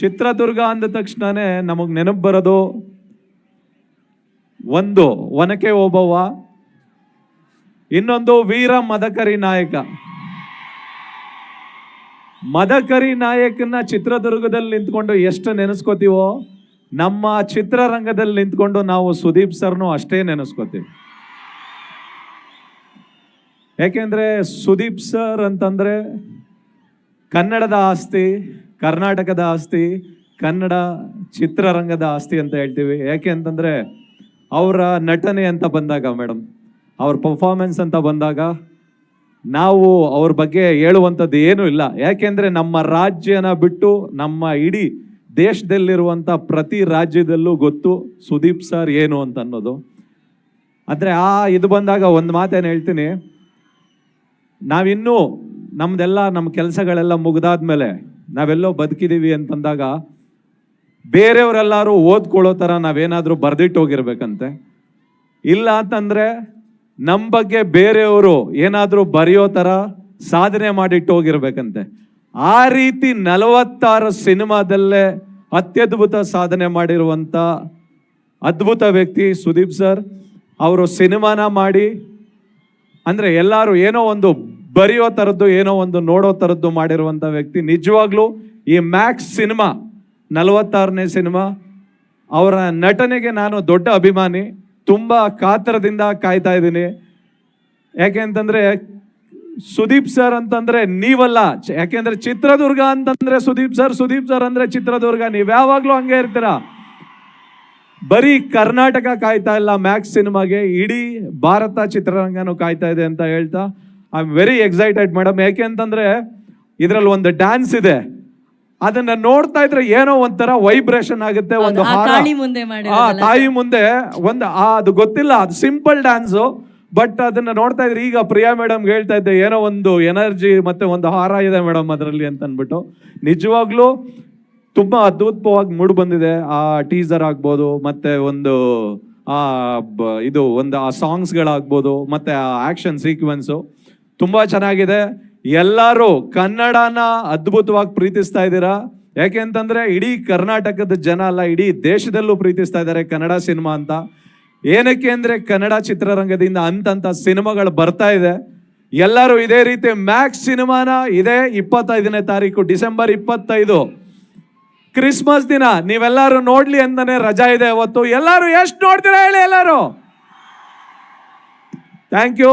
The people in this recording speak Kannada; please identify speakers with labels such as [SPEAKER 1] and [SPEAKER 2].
[SPEAKER 1] ಚಿತ್ರದುರ್ಗ ಅಂದ ತಕ್ಷಣನೇ ನಮಗೆ ನೆನಪು ಬರೋದು, ಒಂದು ಒನಕೆ ಓಬವ್ವ, ಇನ್ನೊಂದು ವೀರ ಮದಕರಿ ನಾಯಕ. ಮದಕರಿ ನಾಯಕನ ಚಿತ್ರದುರ್ಗದಲ್ಲಿ ನಿಂತ್ಕೊಂಡು ಎಷ್ಟು ನೆನೆಸ್ಕೋತೀವೋ, ನಮ್ಮ ಚಿತ್ರರಂಗದಲ್ಲಿ ನಿಂತ್ಕೊಂಡು ನಾವು ಸುದೀಪ್ ಸರ್ನು ಅಷ್ಟೇ ನೆನೆಸ್ಕೋತೀವಿ. ಯಾಕೆಂದ್ರೆ ಸುದೀಪ್ ಸರ್ ಅಂತಂದ್ರೆ ಕನ್ನಡದ ಆಸ್ತಿ ಕರ್ನಾಟಕದ ಆಸ್ತಿ, ಕನ್ನಡ ಚಿತ್ರರಂಗದ ಆಸ್ತಿ ಅಂತ ಹೇಳ್ತೀವಿ. ಯಾಕೆ ಅಂತಂದ್ರೆ ಅವರ ನಟನೆ ಅಂತ ಬಂದಾಗ ಮೇಡಮ್ ಅವ್ರ ಪರ್ಫಾರ್ಮೆನ್ಸ್ ಅಂತ ಬಂದಾಗ ನಾವು ಅವ್ರ ಬಗ್ಗೆ ಹೇಳುವಂಥದ್ದು ಏನೂ ಇಲ್ಲ. ಯಾಕೆಂದ್ರೆ ನಮ್ಮ ರಾಜ್ಯನ ಬಿಟ್ಟು ನಮ್ಮ ಇಡೀ ದೇಶದಲ್ಲಿರುವಂಥ ಪ್ರತಿ ರಾಜ್ಯದಲ್ಲೂ ಗೊತ್ತು ಸುದೀಪ್ ಸರ್ ಏನು ಅಂತ ಅನ್ನೋದು. ಆದರೆ ಆ ಇದು ಬಂದಾಗ ಒಂದು ಮಾತೇನು ಹೇಳ್ತೀನಿ. ನಾವಿನ್ನೂ ನಮ್ದೆಲ್ಲ ನಮ್ಮ ಕೆಲಸಗಳೆಲ್ಲ ಮುಗ್ದಾದ್ಮೇಲೆ ನಾವೆಲ್ಲೋ ಬದುಕಿದ್ದೀವಿ ಅಂತಂದಾಗ ಬೇರೆಯವರೆಲ್ಲರೂ ಓದ್ಕೊಳ್ಳೋ ಥರ ನಾವೇನಾದರೂ ಬರ್ದಿಟ್ಟು ಹೋಗಿರ್ಬೇಕಂತೆ. ಇಲ್ಲ ಅಂತಂದರೆ ನಮ್ಮ ಬಗ್ಗೆ ಬೇರೆಯವರು ಏನಾದರೂ ಬರೆಯೋ ಥರ ಸಾಧನೆ ಮಾಡಿಟ್ಟು ಹೋಗಿರ್ಬೇಕಂತೆ. ಆ ರೀತಿ ನಲವತ್ತಾರು ಸಿನಿಮಾದಲ್ಲೇ ಅತ್ಯದ್ಭುತ ಸಾಧನೆ ಮಾಡಿರುವಂಥ ಅದ್ಭುತ ವ್ಯಕ್ತಿ ಸುದೀಪ್ ಸರ್. ಅವರು ಸಿನಿಮಾನ ಮಾಡಿ, ಅಂದರೆ ಎಲ್ಲರೂ ಏನೋ ಒಂದು ಬರೆಯೋ ಥರದ್ದು ಏನೋ ಒಂದು ನೋಡೋ ಥರದ್ದು ಮಾಡಿರುವಂಥ ವ್ಯಕ್ತಿ. ನಿಜವಾಗ್ಲೂ ಈ ಮ್ಯಾಕ್ಸ್ ಸಿನಿಮಾ, ನಲವತ್ತಾರನೇ ಸಿನಿಮಾ, ಅವರ ನಟನೆಗೆ ನಾನು ದೊಡ್ಡ ಅಭಿಮಾನಿ. ತುಂಬ ಕಾತರದಿಂದ ಕಾಯ್ತಾ ಇದ್ದೀನಿ. ಯಾಕೆ ಅಂತಂದರೆ, ಸುದೀಪ್ ಸರ್ ಅಂತಂದರೆ ನೀವಲ್ಲ. ಯಾಕೆಂದರೆ ಚಿತ್ರದುರ್ಗ ಅಂತಂದರೆ ಸುದೀಪ್ ಸರ್ ಸುದೀಪ್ ಸರ್ ಅಂದರೆ ಚಿತ್ರದುರ್ಗ. ನೀವು ಯಾವಾಗಲೂ ಹಂಗೆ ಇರ್ತೀರ. ಬರೀ ಕರ್ನಾಟಕ ಕಾಯ್ತಾ ಇಲ್ಲ ಮ್ಯಾಕ್ಸ್ ಸಿನಿಮಾಗೆ, ಇಡೀ ಭಾರತ ಚಿತ್ರರಂಗನೂ ಕಾಯ್ತಾ ಇದೆ ಅಂತ ಹೇಳ್ತಾ I am very excited madam ಯಾಕೆ ಅಂತಂದ್ರೆ ಇದ್ರಲ್ಲಿ ಒಂದು ಡ್ಯಾನ್ಸ್ ಇದೆ. ಅದನ್ನ ನೋಡ್ತಾ ಇದ್ರೆ ಏನೋ ಒಂಥರ ವೈಬ್ರೇಷನ್ ಆಗುತ್ತೆ ಒಂದು
[SPEAKER 2] ಆ
[SPEAKER 1] ತಾಯಿ ಮುಂದೆ ಒಂದು ಅದು ಗೊತ್ತಿಲ್ಲ ಅದು ಸಿಂಪಲ್ ಡ್ಯಾನ್ಸು ಬಟ್ ಅದನ್ನ ನೋಡ್ತಾ ಇದ್ರೆ ಈಗ ಪ್ರಿಯಾ ಮೇಡಮ್ ಹೇಳ್ತಾ ಇದ್ದೆ ಏನೋ ಒಂದು ಎನರ್ಜಿ ಮತ್ತೆ ಒಂದು ಹಾರ ಇದೆ ಮೇಡಮ್ ಅದರಲ್ಲಿ ಅಂತ ಅಂದ್ಬಿಟ್ಟು ನಿಜವಾಗ್ಲೂ ತುಂಬಾ ಅದ್ಭುತವಾಗಿ ಮೂಡ್ ಬಂದಿದೆ. ಆ ಟೀಸರ್ ಆಗ್ಬೋದು ಮತ್ತೆ ಒಂದು ಆ ಇದು ಒಂದು ಆ ಸಾಂಗ್ಸ್ಗಳಾಗ್ಬೋದು ಮತ್ತೆ ಆ ಆಕ್ಷನ್ ಸೀಕ್ವೆನ್ಸು ತುಂಬಾ ಚೆನ್ನಾಗಿದೆ. ಎಲ್ಲರೂ ಕನ್ನಡನ ಅದ್ಭುತವಾಗಿ ಪ್ರೀತಿಸ್ತಾ ಇದ್ದೀರಾ? ಯಾಕೆ ಅಂತಂದ್ರೆ ಇಡೀ ಕರ್ನಾಟಕದ ಜನ ಅಲ್ಲ, ಇಡೀ ದೇಶದಲ್ಲೂ ಪ್ರೀತಿಸ್ತಾ ಇದ್ದಾರೆ ಕನ್ನಡ ಸಿನಿಮಾ ಅಂತ. ಏನಕ್ಕೆ ಅಂದ್ರೆ ಕನ್ನಡ ಚಿತ್ರರಂಗದಿಂದ ಅಂತಂತ ಸಿನಿಮಾಗಳು ಬರ್ತಾ ಇದೆ. ಎಲ್ಲರೂ ಇದೇ ರೀತಿ ಮ್ಯಾಕ್ಸ್ ಸಿನಿಮಾನ ಇದೇ ಇಪ್ಪತ್ತೈದನೇ ತಾರೀಕು, ಡಿಸೆಂಬರ್ ಇಪ್ಪತ್ತೈದು. ಕ್ರಿಸ್ಮಸ್ ದಿನ, ನೀವೆಲ್ಲರೂ ನೋಡ್ಲಿ ಅಂತಾನೆ ರಜಾ ಇದೆ ಅವತ್ತು. ಎಲ್ಲರೂ ಎಷ್ಟು ನೋಡ್ತೀರಾ ಹೇಳಿ ಎಲ್ಲರೂ? Thank you